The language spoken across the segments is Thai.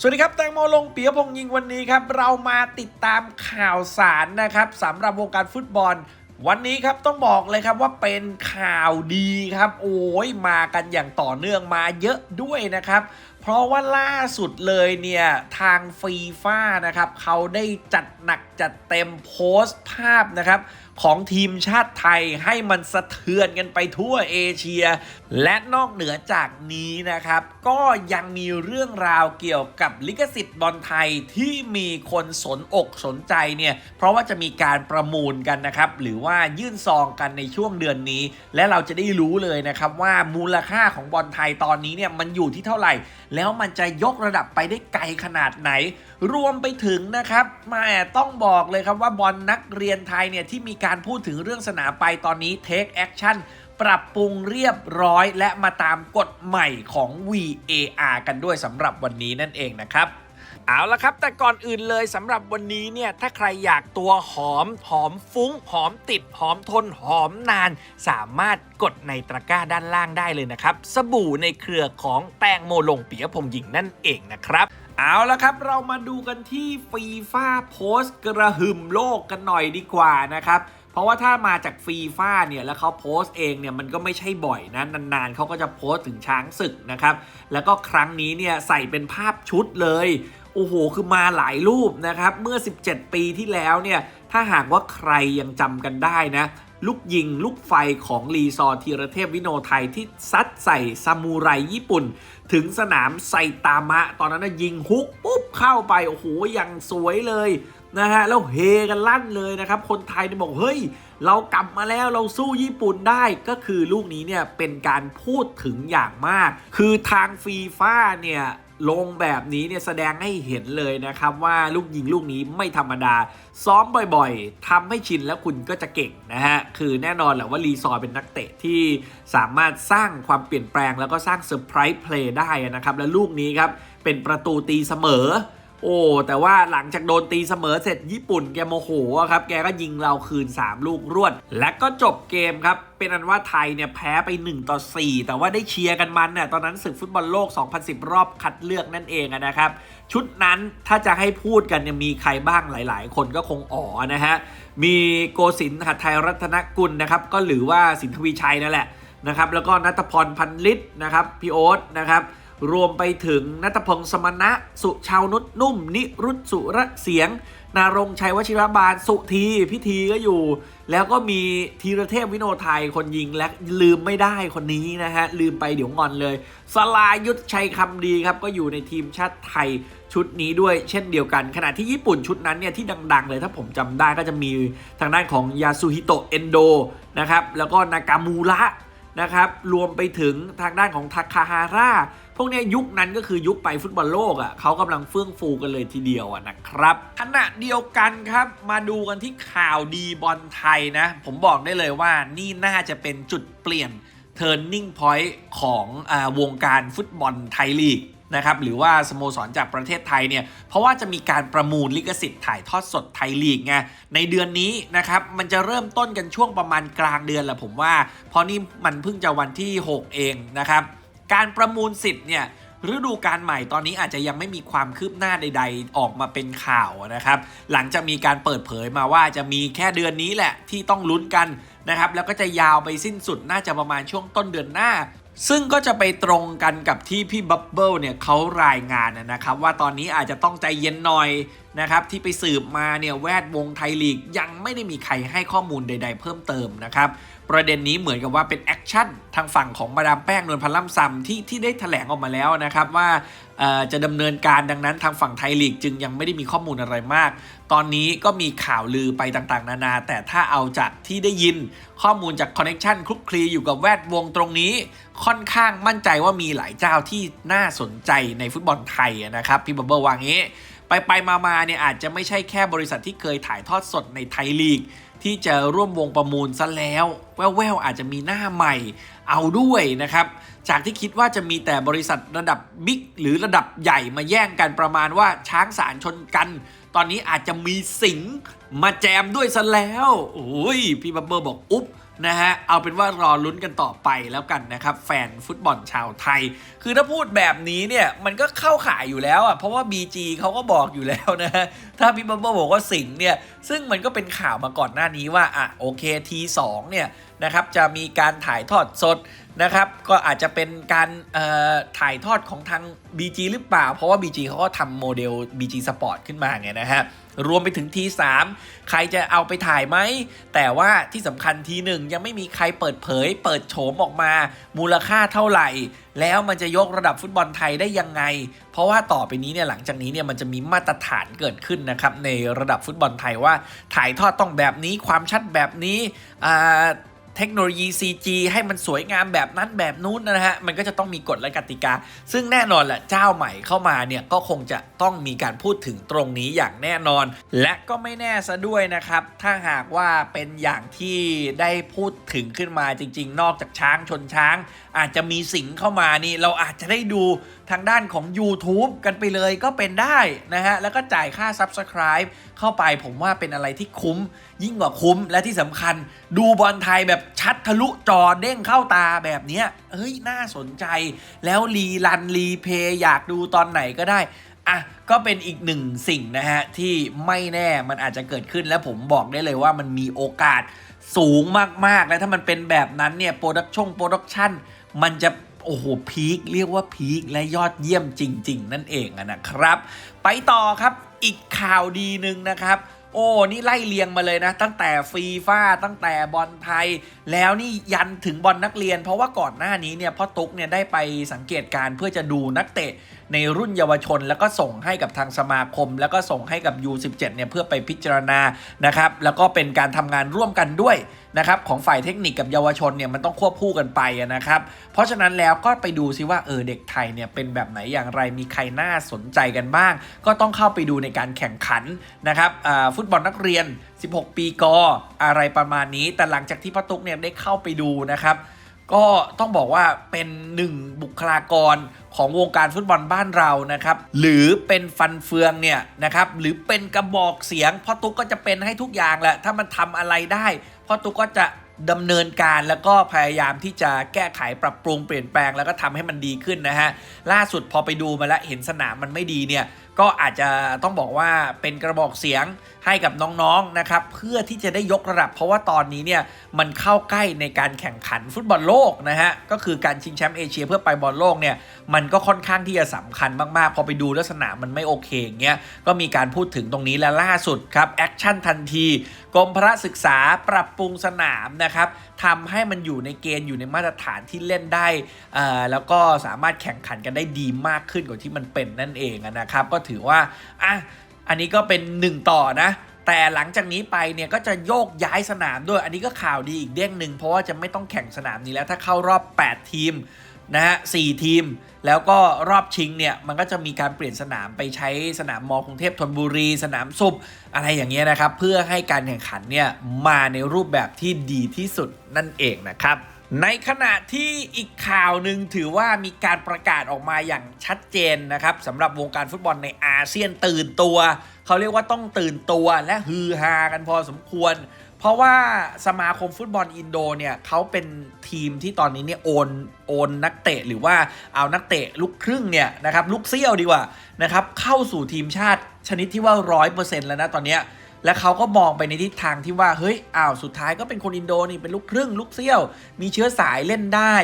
สวัสดีครับแตงโมลงเปียพงยิงวันนี้ครับ เรามาติดตามข่าวสารนะครับสำหรับวงการฟุตบอล วันนี้ครับต้องบอกเลยครับว่าเป็นข่าวดีครับ โอ้ยมากันอย่างต่อเนื่องมาเยอะด้วยนะครับ เพราะว่าล่าสุดเลยเนี่ย ทางฟีฟ่านะครับ เขาได้จัดหนักจัดเต็มโพสต์ภาพนะครับ ของทีมชาติไทยให้มันสะเทือนกันไปทั่วเอเชีย และนอกเหนือจากนี้นะครับ ก็ยังมีเรื่องราวเกี่ยวกับลิขสิทธิ์บอลไทยที่มีคนสนอกสนใจเนี่ยเพราะว่าจะมีการประมูลกันนะครับ หรือว่ายื่นซองกันในช่วงเดือนนี้ และเราจะได้รู้เลยนะครับว่ามูลค่าของบอลไทยตอนนี้เนี่ยมันอยู่ที่เท่าไหร่ แล้วมันจะยกระดับไปได้ไกลขนาดไหน รวมไปถึงนะครับแมาต้องบอกเลยครับว่าบอลนักเรียนไทยเนี่ยที่มีการพูดถึงเรื่องสนามไปตอนนี้ Take Action ปรับปรุงเรียบร้อยและมาตามกฎใหม่ของ VAR กันด้วยสำหรับวันนี้นั่นเองนะครับเอาละครับ แต่ก่อนอื่นเลยสำหรับวันนี้เนี่ย ถ้าใครอยากตัวหอม หอมฟุ้ง หอมติด หอมทน หอมนาน สามารถกดในตะกร้าด้านล่างได้เลยนะครับ สบู่ในเครือของแตงโมลงเปียพงหญิงนั่นเองนะครับเอาละครับเรามาดูกันที่ฟีฟ่าโพสต์กระหึ่มโลกกันหน่อยดีกว่านะครับ เพราะว่าถ้ามาจากฟีฟ่าเนี่ยแล้วเขาโพสต์เองเนี่ยมันก็ไม่ใช่บ่อยนะนานๆเขาก็จะโพสต์ถึงช้างศึกนะครับ แล้วก็ครั้งนี้เนี่ยใส่เป็นภาพชุดเลย โอ้โห คือมาหลายรูปนะครับ เมื่อ 17 ปีที่แล้วเนี่ยถ้าหากว่าใครยังจำกันได้นะลูกยิงลูกไฟของรีซอร์ธีรเทพวิโนไทยที่ซัดใส่ซามูไรญี่ปุ่น ถึงสนามไซตามะ ตอนนั้นนะยิงฮุกปุ๊บเข้าไป โอ้โหอย่างสวยเลย นะฮะแล้วเฮกันลั่นเลยนะครับ คนไทยเนี่ยบอกเฮ้ย เรากลับมาแล้วเราสู้ญี่ปุ่นได้ก็คือลูกนี้เนี่ยเป็นการพูดถึงอย่างมาก คือทางฟีฟ่าเนี่ยลงแบบนี้เนี่ยแสดงให้เห็นเลยนะครับว่าลูกยิงลูกนี้ไม่ธรรมดา ซ้อมบ่อยๆทำให้ชินแล้วคุณก็จะเก่งนะฮะ คือแน่นอนแหละว่ารีซอร์เป็นนักเตะที่สามารถสร้างความเปลี่ยนแปลงแล้วก็สร้างเซอร์ไพรส์เพลย์ได้นะครับ และลูกนี้ครับ เป็นประตูตีเสมอ โอ้ แต่ว่าหลังจากโดนตีเสมอเสร็จญี่ปุ่นแกโมโหครับ แกก็ยิงเราคืน 3 ลูกรวด และก็จบเกมครับ เป็นอันว่าไทยเนี่ยแพ้ไป 1 ต่อ 4 แต่ว่าได้เชียร์กันมันเนี่ยตอนนั้นศึกฟุตบอลโลก 2010 รอบคัดเลือกนั่นเองนะครับ ชุดนั้นถ้าจะให้พูดกันเนี่ยมีใครบ้างหลาย ๆ คนก็คงอ๋อนะฮะ มีโกศินทร์หัตไทยรัตนกุลนะครับ ก็หรือว่าสินทวีชัยนั่นแหละนะครับ แล้วก็นัทพรพันลิศนะครับ พี่โอ๊ตนะครับ รวมไปถึงนัทพงศ์สมณะ สุชาวนุชนุ่ม นิรุตสุระเสียง นารงชัยวชิรบาล สุธีพิธีก็อยู่ แล้วก็มีธีรเทพวิโนไทยคนยิงและลืมไม่ได้คนนี้นะฮะ ลืมไปเดี๋ยวงอนเลย สลายุทธชัยคำดีครับก็อยู่ในทีมชาติไทยชุดนี้ด้วยเช่นเดียวกัน ขณะที่ญี่ปุ่นชุดนั้นเนี่ยที่ดัง ๆ เลยถ้าผมจำได้ก็จะมีทางด้านของยาสุฮิโตะเอนโดนะครับแล้วก็นากามูระนะครับรวมไปถึงทางด้านของทาคาฮาร่า พวกนี้ยุคนั้นก็คือยุคไปฟุตบอลโลกอะ่ะเขากำลังเฟื่องฟูกันเลยทีเดียวอะนะครับขณะเดียวกันครับมาดูกันที่ข่าวดีบอลไทยนะ ผมบอกได้เลยว่านี่น่าจะเป็นจุดเปลี่ยน turning point ของอาวงการฟุตบอลไทยลีกนะครับหรือว่าสโมสรจากประเทศไทยเนี่ยเพราะว่าจะมีการประมูลลิขสิทธิ์ถ่ายทอดสดไทยลีกไงในเดือนนี้นะครับมันจะเริ่มต้นกันช่วงประมาณกลางเดือนแหละผมว่า เพราะนี่มันเพิ่งจะวันที่ 6 เองนะครับ การประมูลสิทธิ์เนี่ยฤดูการใหม่ตอนนี้อาจจะยังไม่มีความคืบหน้าใด ๆ ออกมาเป็นข่าวนะครับ หลังจากมีการเปิดเผยมาว่าจะมีแค่เดือนนี้แหละที่ต้องลุ้นกันนะครับ แล้วก็จะยาวไปสิ้นสุดน่าจะประมาณช่วงต้นเดือนหน้า ซึ่งก็จะไปตรงกันกับที่พี่บับเบิลเนี่ยเขารายงานนะครับ ว่าตอนนี้อาจจะต้องใจเย็นหน่อยนะครับ ที่ไปสืบมาเนี่ยแวดวงไทยลีกยังไม่ได้มีใครให้ข้อมูลใด ๆ เพิ่มเติมนะครับ ประเด็นนี้เหมือนกับว่าเป็นแอคชั่นทางฝั่งของมาดามแป้งนวลพันล่ำซำที่ที่ได้แถลงออกมาแล้วนะครับว่าจะดำเนินการดังนั้นทางฝั่งไทยลีกจึงยังไม่ได้มีข้อมูลอะไรมาก ตอนนี้ก็มีข่าวลือไปต่างๆ นานา แต่ถ้าเอาจากที่ได้ยินข้อมูลจากคอนเน็ชันคลุกคลีอยู่กับแวดวงตรงนี้ ค่อนข้างมั่นใจว่ามีหลายเจ้าที่น่าสนใจในฟุตบอลไทยนะครับพี่บับเบิลวางงี้ไปไปมามาเนี่ยอาจจะไม่ใช่แค่บริษัทที่เคยถ่ายทอดสดในไทยลีก ที่จะร่วมวงประมูลซะแล้ว แว่วๆอาจจะมีหน้าใหม่เอาด้วยนะครับ จากที่คิดว่าจะมีแต่บริษัทระดับบิ๊กหรือระดับใหญ่มาแย่งกันประมาณว่าช้างสารชนกัน ตอนนี้อาจจะมีสิงมาแจมด้วยซะแล้วโอ้ยพี่บับเบอร์บอกอุ๊บ นะฮะ เอาเป็นว่ารอลุ้นกันต่อไปแล้วกันนะครับ แฟนฟุตบอลชาวไทย คือถ้าพูดแบบนี้เนี่ย มันก็เข้าข่ายอยู่แล้วอะ เพราะว่า BG เขาก็บอกอยู่แล้วนะฮะ ถ้าพี่บัมเบิลบอกว่าสิงเนี่ย ซึ่งมันก็เป็นข่าวมาก่อนหน้านี้ว่า อะ โอเคที2เนี่ยนะครับ จะมีการถ่ายทอดสด นะครับ ก็อาจจะเป็นการถ่ายทอดของทาง BG หรือเปล่า เพราะว่า BG เขาก็ทำโมเดล BG Sport ขึ้นมาไงนะฮะ รวมไปถึง T3 ใครจะเอาไปถ่ายไหม แต่ว่าที่สำคัญ T1 ยังไม่มีใครเปิดเผย เปิดโฉมออกมามูลค่าเท่าไหร่ แล้วมันจะยกระดับฟุตบอลไทยได้ยังไง เพราะว่าต่อไปนี้เนี่ยหลังจากนี้เนี่ยมันจะมีมาตรฐานเกิดขึ้นนะครับในระดับฟุตบอลไทยว่าถ่ายทอดต้องแบบนี้ความชัดแบบนี้อ่า เทคโนโลยี CG ให้มันสวยงามแบบนั้นแบบนู้นนะฮะ มันก็จะต้องมีกฎและกติกา ซึ่งแน่นอนแหละเจ้าใหม่เข้ามาเนี่ยก็คงจะต้องมีการพูดถึงตรงนี้อย่างแน่นอน และก็ไม่แน่ซะด้วยนะครับ ถ้าหากว่าเป็นอย่างที่ได้พูดถึงขึ้นมาจริง ๆ นอกจากช้างชนช้าง อาจจะมีสิงเข้ามานี่เราอาจจะได้ดูทางด้านของ YouTube กันไปเลยก็เป็นได้นะฮะแล้วก็จ่ายค่า Subscribe เข้าไปผมว่าเป็นอะไรที่คุ้ม ยิ่งกว่าคุ้มและที่สำคัญ ดูบอลไทยแบบชัดทะลุจอเด้งเข้าตาแบบเนี้ยเฮ้ยน่าสนใจ แล้วรีรันรีเพย์อยากดูตอนไหนก็ได้อะก็เป็นอีกหนึ่งสิ่งนะฮะ ที่ไม่แน่มันอาจจะเกิดขึ้นและผมบอกได้เลยว่ามันมีโอกาสสูงมาก ๆ และถ้ามันเป็นแบบนั้นเนี่ยโปรดักชั่นโปรดักชั่นมันจะโอ้โหพีคเรียกว่าพีคและยอดเยี่ยมจริง ๆ นั่นเองนะครับ ไปต่อครับอีกข่าวดีหนึ่งนะครับ โอ้ นี่ไล่เลียงมาเลยนะ ตั้งแต่ฟีฟ่าตั้งแต่บอลไทย แล้วนี่ยันถึงบอลนักเรียน เพราะว่าก่อนหน้านี้เนี่ยพ่อตุ๊กเนี่ยได้ไปสังเกตการเพื่อจะดูนักเตะ ในรุ่นเยาวชน แล้วก็ส่งให้กับทางสมาคม แล้วก็ส่งให้กับ U17 เนี่ยเพื่อไปพิจารณานะครับแล้วก็เป็นการทำงานร่วมกันด้วยนะครับของฝ่ายเทคนิคกับเยาวชนเนี่ยมันต้องควบคู่กันไปนะครับ เพราะฉะนั้นแล้วก็ไปดูซิว่าเออเด็กไทยเนี่ยเป็นแบบไหนอย่างไรมีใครน่าสนใจกันบ้าง ก็ต้องเข้าไปดูในการแข่งขันนะครับฟุตบอลนักเรียน 16 ปีกออะไรประมาณนี้ แต่หลังจากที่พ่อตุ๊กเนี่ยได้เข้าไปดูนะครับ ก็ต้องบอกว่าเป็นหนึ่งบุคลากรของวงการฟุตบอลบ้านเรานะครับ หรือเป็นฟันเฟืองเนี่ยนะครับหรือเป็นกระบอกเสียงพ่อตุ๊กก็จะเป็นให้ทุกอย่างแหละถ้ามันทำอะไรได้พ่อตุ๊กก็จะดำเนินการแล้วก็พยายามที่จะแก้ไขปรับปรุงเปลี่ยนแปลงแล้วก็ทำให้มันดีขึ้นนะฮะล่าสุดพอไปดูมาแล้วเห็นสนามมันไม่ดีเนี่ย ก็อาจจะต้องบอกว่าเป็นกระบอกเสียงให้กับน้องๆนะครับเพื่อที่จะได้ยกระดับ เพราะว่าตอนนี้เนี่ยมันเข้าใกล้ในการแข่งขันฟุตบอลโลกนะฮะก็คือการชิงแชมป์เอเชียเพื่อไปบอลโลกเนี่ยมันก็ค่อนข้างที่จะสำคัญมากๆ พอไปดูล้วสนามมันไม่โอเคอย่างเงี้ยก็มีการพูดถึงตรงนี้และล่าสุดครับแอคชั่นทันทีกรมพระศึกษาปรับปรุงสนามนะครับทำให้มันอยู่ในเกณฑ์อยู่ในมาตรฐานที่เล่นได้อ่อแล้วก็สามารถแข่งขันกันได้ดีมากขึ้นกว่าที่มันเป็นนั่นเองนะครับก็ถือว่าอะอันนี้ก็เป็นหนึ่งต่อนะ แต่หลังจากนี้ไปเนี่ยก็จะโยกย้ายสนามด้วย อันนี้ก็ข่าวดีอีกเด้งหนึ่งเพราะว่าจะไม่ต้องแข่งสนามนี้แล้วถ้าเข้ารอบ 8 ทีมนะฮะสทีม แล้วก็รอบชิงเนี่ย มันก็จะมีการเปลี่ยนสนามไปใช้สนามมอกรุงเทพธนบุรี สนามสุบอะไรอย่างเงี้ยนะครับ เพื่อให้การแข่งขันเนี่ย มาในรูปแบบที่ดีที่สุดนั่นเองนะครับ ในขณะที่อีกข่าวหนึ่งถือว่ามีการประกาศออกมาอย่างชัดเจนนะครับสำหรับวงการฟุตบอลในอาเซียนตื่นตัว เขาเรียกว่าต้องตื่นตัวและฮือฮากันพอสมควร เพราะว่าสมาคมฟุตบอลอินโดเนี่ยเขาเป็นทีมที่ตอนนี้เนี่ยโอนโอนนักเตะหรือว่าเอานักเตะลูกครึ่งเนี่ยนะครับลูกเซี่ยวดีกว่านะครับเข้าสู่ทีมชาติชนิดที่ว่าร้อยเปอร์เซ็นต์แล้วนะตอนเนี้ย และเขาก็มองไปในทิศทางที่ว่าเฮ้ยอ้าวสุดท้ายก็เป็นคนอินโดนี่เป็นลูกครึ่งลูกเซี่ยว มีเชื้อสายเล่นได้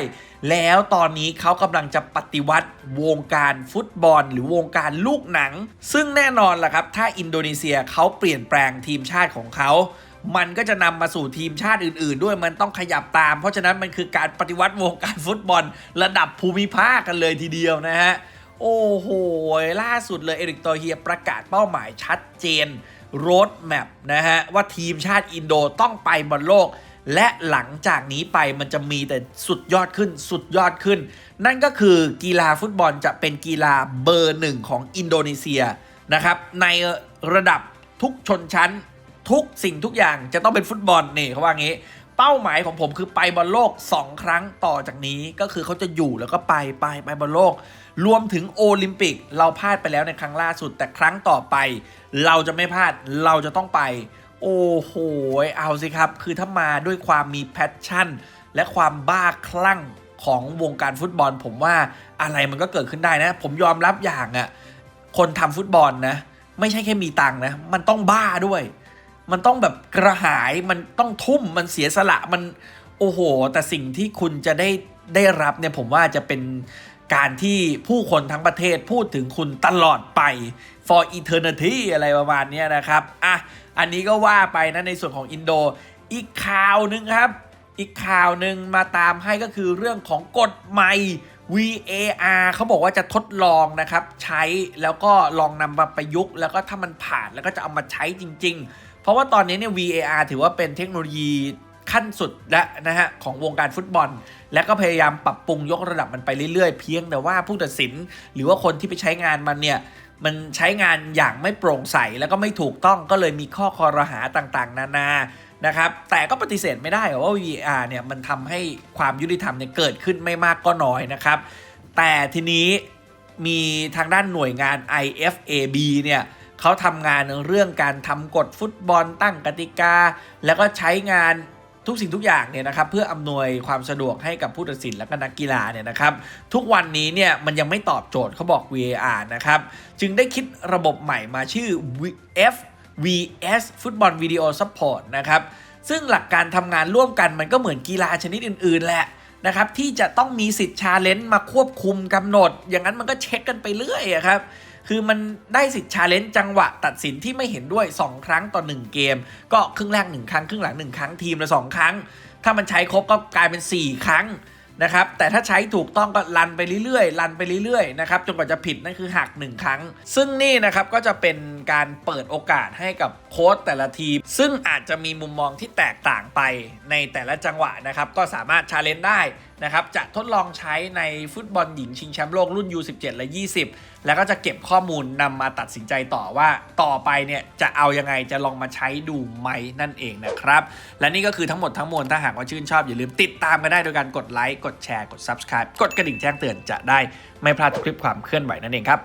แล้วตอนนี้เขากำลังจะปฏิวัติวงการฟุตบอล หรือวงการลูกหนัง ซึ่งแน่นอนล่ะครับ ถ้าอินโดนีเซียเขาเปลี่ยนแปลงทีมชาติของเขามันก็จะนำมาสู่ทีมชาติอื่น ๆ ด้วยมันต้องขยับตาม เพราะฉะนั้นมันคือการปฏิวัติวงการฟุตบอล ระดับภูมิภาคกันเลยทีเดียวนะฮะ โอ้โห ล่าสุดเลย เอริกโตเฮียประกาศเป้าหมายชัดเจน โรดแมปนะฮะ ว่าทีมชาติอินโดต้องไปบอลโลก และหลังจากนี้ไปมันจะมีแต่สุดยอดขึ้นสุดยอดขึ้น นั่นก็คือกีฬาฟุตบอลจะเป็นกีฬาเบอร์หนึ่งของอินโดนีเซียนะครับ ในระดับทุกชนชั้นทุกสิ่งทุกอย่างจะต้องเป็นฟุตบอลนี่เขาว่างี้ เป้าหมายของผมคือไปบอลโลก 2 ครั้งต่อจากนี้ก็คือเขาจะอยู่แล้วก็ไปไปไปบอลโลก รวมถึงโอลิมปิก เราพลาดไปแล้วในครั้งล่าสุด แต่ครั้งต่อไป เราจะไม่พลาดเราจะต้องไป โอ้โห เอาสิครับ คือถ้ามาด้วยความมีแพชชั่น และความบ้าคลั่งของวงการฟุตบอล ผมว่าอะไรมันก็เกิดขึ้นได้นะ ผมยอมรับอย่างอะ่ะคนทำฟุตบอลนะ ไม่ใช่แค่มีตังนะ มันต้องบ้าด้วย มันต้องแบบกระหายมันต้องทุ่มมันเสียสละมันโอ้โห แต่สิ่งที่คุณจะได้ได้รับเนี่ยผมว่าจะเป็นการที่ผู้คนทั้งประเทศพูดถึงคุณตลอดไป for eternity อะไรประมาณนี้นะครับ อะ อันนี้ก็ว่าไปนะในส่วนของอินโด อีกข่าวหนึ่งครับ อีกข่าวหนึ่งมาตามให้ก็คือเรื่องของกฎใหม่ VAR เขาบอกว่าจะทดลองนะครับ ใช้แล้วก็ลองนำมาประยุกต์ แล้วก็ถ้ามันผ่านแล้วก็จะเอามาใช้จริง ๆ เพราะว่าตอนนี้เนี่ย VAR ถือว่าเป็นเทคโนโลยีขั้นสุดและนะฮะของวงการฟุตบอล และก็พยายามปรับปรุงยกระดับมันไปเรื่อยๆ เพียงแต่ว่าผู้ตัดสิน หรือว่าคนที่ไปใช้งานมันเนี่ยมันใช้งานอย่างไม่โปร่งใสแล้วก็ไม่ถูกต้องก็เลยมีข้อคอรหาต่างๆ นานานะครับแต่ก็ปฏิเสธไม่ได้ว่า VR เนี่ยมันทำให้ความยุติธรรมเนี่ยเกิดขึ้นไม่มากก็น้อยนะครับ แต่ทีนี้มีทางด้านหน่วยงาน IFAB เนี่ย เขาทำงานเรื่องการทำกฎฟุตบอลตั้งกติกา แล้วก็ใช้งานทุกสิ่งทุกอย่างเนี่ยนะครับเพื่ออำนวยความสะดวกให้กับผู้ตัดสินและก็นักกีฬาเนี่ยนะครับทุกวันนี้เนี่ยมันยังไม่ตอบโจทย์เขาบอก VAR นะครับจึงได้คิดระบบใหม่มาชื่อ FVS Football Video Support นะครับซึ่งหลักการทำงานร่วมกันมันก็เหมือนกีฬาชนิดอื่น ๆ แหละนะครับที่จะต้องมีสิทธิ์ชาเลนจ์มาควบคุมกำหนด อย่างนั้นมันก็เช็คกันไปเรื่อยอะครับ คือมันได้สิทธิ์ชาเลนจ์จังหวะตัดสินที่ไม่เห็นด้วย 2 ครั้งต่อ 1 เกม ก็ครึ่งแรก1ครั้งครึ่งหลัง 1 ครั้งทีมละ2ครั้ง ถ้ามันใช้ครบก็กลายเป็น 4 ครั้งนะครับแต่ถ้าใช้ถูกต้องก็รันไปเรื่อยๆรันไปเรื่อยๆนะครับจนกว่าจะผิดนั่นคือหัก1ครั้ง ซึ่งนี่นะครับก็จะเป็นการเปิดโอกาสให้กับโค้ชแต่ละทีม ซึ่งอาจจะมีมุมมองที่แตกต่างไปในแต่ละจังหวะนะครับก็สามารถชาเลนจ์ได้ นะครับจะทดลองใช้ในฟุตบอลหญิงชิงแชมป์โลกรุ่น U17 และ 20 แล้วก็จะเก็บข้อมูลนำมาตัดสินใจต่อว่าต่อไปเนี่ยจะเอายังไงจะลองมาใช้ดูไหมนั่นเองนะครับ และนี่ก็คือทั้งหมดทั้งมวลถ้าหากว่าชื่นชอบ อย่าลืมติดตามกันได้โดยการกดไลค์กดแชร์กด Subscribe กดกระดิ่งแจ้งเตือนจะได้ไม่พลาดทุกคลิปความเคลื่อนไหวนั่นเองครับ